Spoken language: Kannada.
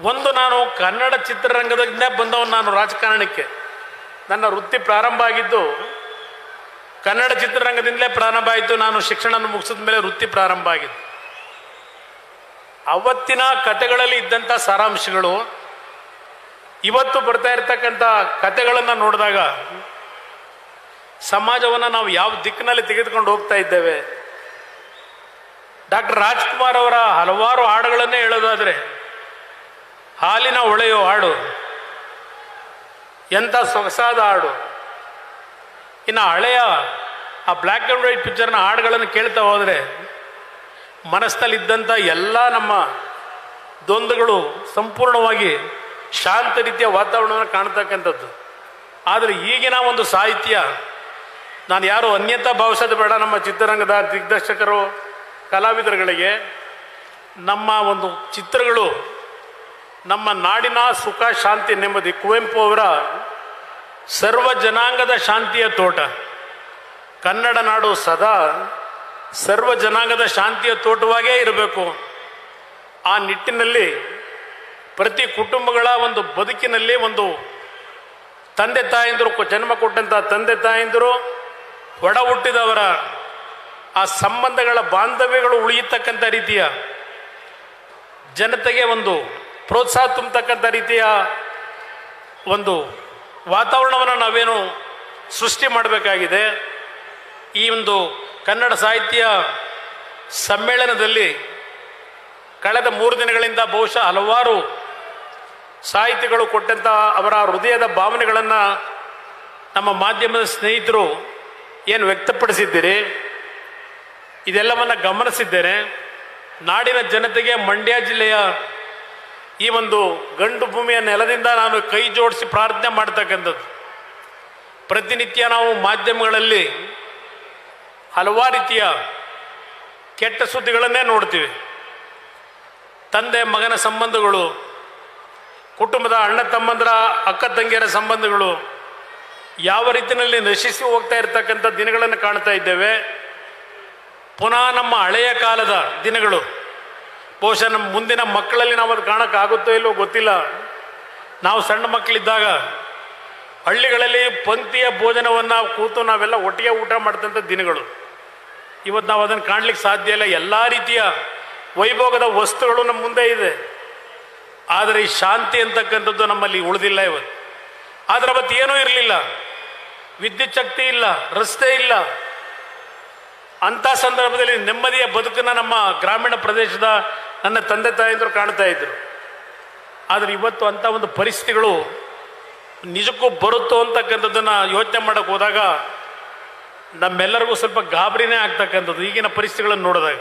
ಒಂದು ನಾನು ಕನ್ನಡ ಚಿತ್ರರಂಗದಿಂದ ಬಂದವನು ನಾನು ರಾಜಕಾರಣಕ್ಕೆ ನನ್ನ ವೃತ್ತಿ ಪ್ರಾರಂಭ ಆಗಿದ್ದು ಕನ್ನಡ ಚಿತ್ರರಂಗದಿಂದಲೇ ಪ್ರಾರಂಭ ಆಯಿತು. ನಾನು ಶಿಕ್ಷಣ ಮುಗಿಸಿದ ಮೇಲೆ ವೃತ್ತಿ ಪ್ರಾರಂಭ ಆಗಿದ್ದು. ಅವತ್ತಿನ ಕತೆಗಳಲ್ಲಿ ಇದ್ದಂಥ ಸಾರಾಂಶಗಳು, ಇವತ್ತು ಬರ್ತಾ ಇರ್ತಕ್ಕಂಥ ಕತೆಗಳನ್ನು ನೋಡಿದಾಗ ಸಮಾಜವನ್ನು ನಾವು ಯಾವ ದಿಕ್ಕಿನಲ್ಲಿ ತೆಗೆದುಕೊಂಡು ಹೋಗ್ತಾ ಇದ್ದೇವೆ? ಡಾಕ್ಟರ್ ರಾಜ್ಕುಮಾರ್ ಅವರ ಹಲವಾರು ಹಾಡುಗಳನ್ನೇ ಹೇಳೋದಾದರೆ ಹಾಲಿನ ಒಳೆಯೋ ಹಾಡು, ಎಂಥ ಸೊಗಸಾದ ಹಾಡು. ಇನ್ನು ಹಳೆಯ ಆ ಬ್ಲ್ಯಾಕ್ ಆ್ಯಂಡ್ ವೈಟ್ ಪಿಕ್ಚರ್ನ ಹಾಡುಗಳನ್ನು ಕೇಳ್ತಾ ಹೋದರೆ ಮನಸ್ಸಲ್ಲಿದ್ದಂಥ ಎಲ್ಲ ನಮ್ಮ ದ್ವಂದ್ವಗಳು ಸಂಪೂರ್ಣವಾಗಿ ಶಾಂತ ರೀತಿಯ ವಾತಾವರಣವನ್ನು ಕಾಣ್ತಕ್ಕಂಥದ್ದು. ಆದರೆ ಈಗಿನ ಒಂದು ಸಾಹಿತ್ಯ, ನಾನು ಯಾರು ಅನ್ಯತ ಭಾವಿಸೋದು ಬೇಡ, ನಮ್ಮ ಚಿತ್ರರಂಗದ ದಿಗ್ದರ್ಶಕರು, ಕಲಾವಿದರುಗಳಿಗೆ, ನಮ್ಮ ಒಂದು ಚಿತ್ರಗಳು ನಮ್ಮ ನಾಡಿನ ಸುಖ, ಶಾಂತಿ, ನೆಮ್ಮದಿ. ಕುವೆಂಪು ಅವರ ಸರ್ವ ಜನಾಂಗದ ಶಾಂತಿಯ ತೋಟ. ಕನ್ನಡ ನಾಡು ಸದಾ ಸರ್ವ ಜನಾಂಗದ ಶಾಂತಿಯ ತೋಟವಾಗೇ ಇರಬೇಕು. ಆ ನಿಟ್ಟಿನಲ್ಲಿ ಪ್ರತಿ ಕುಟುಂಬಗಳ ಒಂದು ಬದುಕಿನಲ್ಲಿ ಒಂದು ತಂದೆ ತಾಯಂದಿರು ಜನ್ಮ ಕೊಟ್ಟಂಥ ತಂದೆ ತಾಯಂದಿರು, ಒಡ ಹುಟ್ಟಿದವರ ಆ ಸಂಬಂಧಗಳ ಬಾಂಧವ್ಯಗಳು ಉಳಿಯತಕ್ಕಂಥ ರೀತಿಯ ಜನತೆಗೆ ಒಂದು ಪ್ರೋತ್ಸಾಹ ತುಂಬತಕ್ಕಂಥ ರೀತಿಯ ಒಂದು ವಾತಾವರಣವನ್ನು ನಾವೇನು ಸೃಷ್ಟಿ ಮಾಡಬೇಕಾಗಿದೆ. ಈ ಒಂದು ಕನ್ನಡ ಸಾಹಿತ್ಯ ಸಮ್ಮೇಳನದಲ್ಲಿ ಕಳೆದ ಮೂರು ದಿನಗಳಿಂದ ಬಹುಶಃ ಹಲವಾರು ಸಾಹಿತಿಗಳು ಕೊಟ್ಟಂಥ ಅವರ ಹೃದಯದ ಭಾವನೆಗಳನ್ನು ನಮ್ಮ ಮಾಧ್ಯಮದ ಸ್ನೇಹಿತರು ಏನು ವ್ಯಕ್ತಪಡಿಸಿದ್ದೀರಿ? ಇದೆಲ್ಲವನ್ನು ಗಮನಿಸಿದ್ದೇನೆ. ನಾಡಿನ ಜನತೆಗೆ ಮಂಡ್ಯ ಜಿಲ್ಲೆಯ ಈ ಒಂದು ಗಂಡು ಭೂಮಿಯ ನೆಲದಿಂದ ನಾನು ಕೈ ಜೋಡಿಸಿ ಪ್ರಾರ್ಥನೆ ಮಾಡ್ತಕ್ಕಂಥದ್ದು. ಪ್ರತಿನಿತ್ಯ ನಾವು ಮಾಧ್ಯಮಗಳಲ್ಲಿ ಹಲವಾರು ರೀತಿಯ ಕೆಟ್ಟ ಸುದ್ದಿಗಳನ್ನೇ ನೋಡ್ತೀವಿ. ತಂದೆ, ಮಗನ ಸಂಬಂಧಗಳು, ಕುಟುಂಬದ ಅಣ್ಣ ತಮ್ಮಂದರ, ಅಕ್ಕ ತಂಗಿಯರ ಸಂಬಂಧಗಳು ಯಾವ ರೀತಿಯಲ್ಲಿ ನಶಿಸಿ ಹೋಗ್ತಾ ಇರ್ತಕ್ಕಂಥ ದಿನಗಳನ್ನು ಕಾಣ್ತಾ ಇದ್ದೇವೆ. ಪುನಃ ನಮ್ಮ ಹಳೆಯ ಕಾಲದ ದಿನಗಳು. ಬಹುಶಃ ನಮ್ಮ ಮುಂದಿನ ಮಕ್ಕಳಲ್ಲಿ ನಾವು ಅದು ಕಾಣೋಕ್ಕಾಗುತ್ತೋ ಇಲ್ಲೋ ಗೊತ್ತಿಲ್ಲ. ನಾವು ಸಣ್ಣ ಮಕ್ಕಳಿದ್ದಾಗ ಹಳ್ಳಿಗಳಲ್ಲಿ ಪಂಕ್ತಿಯ ಭೋಜನವನ್ನು ಕೂತು ನಾವೆಲ್ಲ ಒಟ್ಟಿಗೆ ಊಟ ಮಾಡಿದಂಥ ದಿನಗಳು. ಇವತ್ತು ನಾವು ಅದನ್ನು ಕಾಣಲಿಕ್ಕೆ ಸಾಧ್ಯ ಇಲ್ಲ. ಎಲ್ಲ ರೀತಿಯ ವೈಭೋಗದ ವಸ್ತುಗಳು ನಮ್ಮ ಮುಂದೆ ಇದೆ. ಆದರೆ ಈ ಶಾಂತಿ ಅಂತಕ್ಕಂಥದ್ದು ನಮ್ಮಲ್ಲಿ ಉಳಿದಿಲ್ಲ ಇವತ್ತು. ಆದರೆ ಅವತ್ತು ಏನೂ ಇರಲಿಲ್ಲ. ವಿದ್ಯುತ್ ಶಕ್ತಿ ಇಲ್ಲ, ರಸ್ತೆ ಇಲ್ಲ. ಅಂಥ ಸಂದರ್ಭದಲ್ಲಿ ನೆಮ್ಮದಿಯ ಬದುಕನ್ನು ನಮ್ಮ ಗ್ರಾಮೀಣ ಪ್ರದೇಶದ ನನ್ನ ತಂದೆ ತಾಯಿಯಂದರು ಕಾಣ್ತಾ ಇದ್ರು. ಆದರೆ ಇವತ್ತು ಅಂಥ ಒಂದು ಪರಿಸ್ಥಿತಿಗಳು ನಿಜಕ್ಕೂ ಬರುತ್ತೋ ಅಂತಕ್ಕಂಥದ್ದನ್ನು ಯೋಚನೆ ಮಾಡೋಕ್ಕೆ ಹೋದಾಗ ನಮ್ಮೆಲ್ಲರಿಗೂ ಸ್ವಲ್ಪ ಗಾಬರಿನೇ ಆಗ್ತಕ್ಕಂಥದ್ದು ಈಗಿನ ಪರಿಸ್ಥಿತಿಗಳನ್ನು ನೋಡಿದಾಗ.